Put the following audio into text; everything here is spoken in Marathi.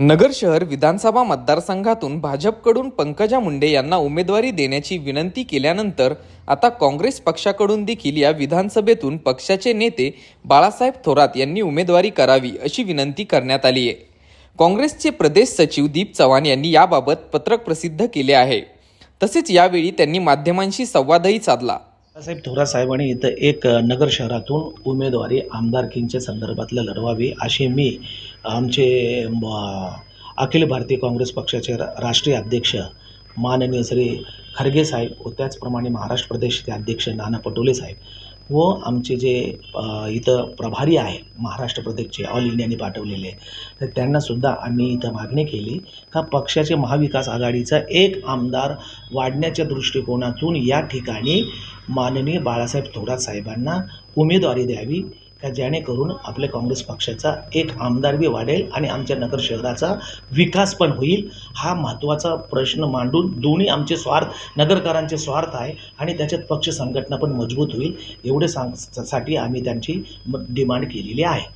नगर शहर विधानसभा मतदारसंघातून भाजपकडून पंकजा मुंडे यांना उमेदवारी देण्याची विनंती केल्यानंतर आता काँग्रेस पक्षाकडून देखील या विधानसभेतून पक्षाचे नेते बाळासाहेब थोरात यांनी उमेदवारी करावी अशी विनंती करण्यात आली आहे. काँग्रेसचे प्रदेश सचिव दीप चव्हाण यांनी याबाबत पत्रक प्रसिद्ध केले आहे. तसेच यावेळी त्यांनी माध्यमांशी संवादही साधला. साहेब थोरात साहेबांनी इथं एक नगर शहरातून उमेदवारी आमदारकींच्या संदर्भातलं लढवावी असे मी आमचे अखिल भारतीय काँग्रेस पक्षाचे रा राष्ट्रीय अध्यक्ष माननीय श्री खरगे साहेब व त्याचप्रमाणे महाराष्ट्र प्रदेशचे अध्यक्ष नाना पटोले साहेब. व आमचे जे इथं प्रभारी आहे महाराष्ट्र प्रदेशचे ऑल इंडियाने पाठवलेले तर त्यांनासुद्धा आम्ही इथं मागणी केली का पक्षाचे महाविकास आघाडीचा एक आमदार वाढण्याच्या दृष्टिकोनातून या ठिकाणी माननीय बाळासाहेब थोरात साहेबांना उमेदवारी द्यावी. का जेणेकरून आपल्या काँग्रेस पक्षाचा एक आमदार बी वाढेल आणि आमच्या नगर शहराचा विकास पण होईल हा महत्त्वाचा प्रश्न मांडून दोन्ही आमचे स्वार्थ नगरकरांचे स्वार्थ आहे आणि त्याच्यात पक्ष संघटना पण मजबूत होईल एवढे सांगसाठी आम्ही त्यांची डिमांड केलेली आहे.